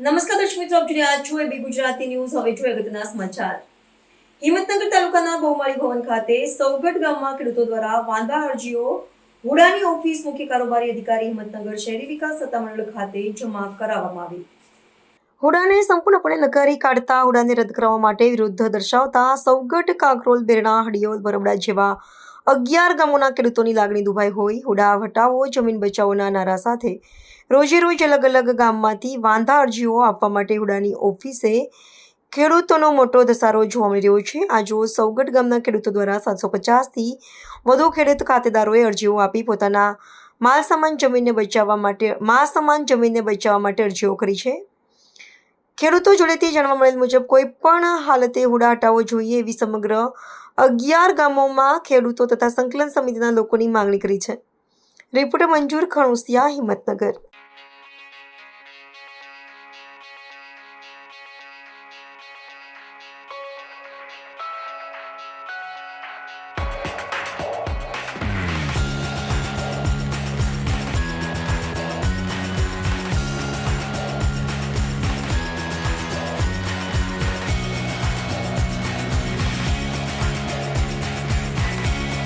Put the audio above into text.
નમસ્કાર દર્શક મિત્રો, આપ જોઈ રહ્યા છો એબી ગુજરાતી ન્યૂઝ. હવે જોઈએ અગત્યના સમાચાર. હિંમતનગર તાલુકાના બહુમાળી ભવન ખાતે સૌગઢ ગામમાં ખેડૂતો દ્વારા વાંધા અરજીઓ. હુડાની ઓફિસ મુખ્ય કારોબારી અધિકારી હિંમતનગર શહેરી વિકાસ સત્તામંડળ ખાતે જમા કરાવવામાં આવી. હુડાને સંપૂર્ણપણે નકારી કાઢતા હુડાને રદ કરવા માટે વિરુદ્ધ દર્શાવતા સૌગઢ કાકરોલ બેરણા હડિયોલ બરોડા જેવા અગિયાર ગામોના ખેડૂતોની લાગણી દુભાઈ હોય હુડા હટાવો જમીન બચાવોના નારા સાથે રોજે રોજ અલગ અલગ ગામમાંથી વાંધા અરજીઓ આપવા માટે હુડાની ઓફિસે ખેડૂતોનો મોટો ધસારો જોવા મળી રહ્યો છે. આજો સૌગઢ ગામના ખેડૂતો દ્વારા સાતસો પચાસથી વધુ ખેડૂત ખાતેદારોએ અરજીઓ આપી પોતાના માલ સમાન જમીનને બચાવવા માટે, માલ સમાન જમીનને બચાવવા માટે અરજીઓ કરી છે. ખેડૂતો જોડેથી જાણવા મળેલ મુજબ, કોઈ પણ હાલતે હુડા હટાવવો જોઈએ એવી સમગ્ર અગિયાર ગામોમાં ખેડૂતો તથા સંકલન સમિતિના લોકોની માંગણી કરી છે. રિપોર્ટર મંજૂર ખણુસિયા હિંમતનગર.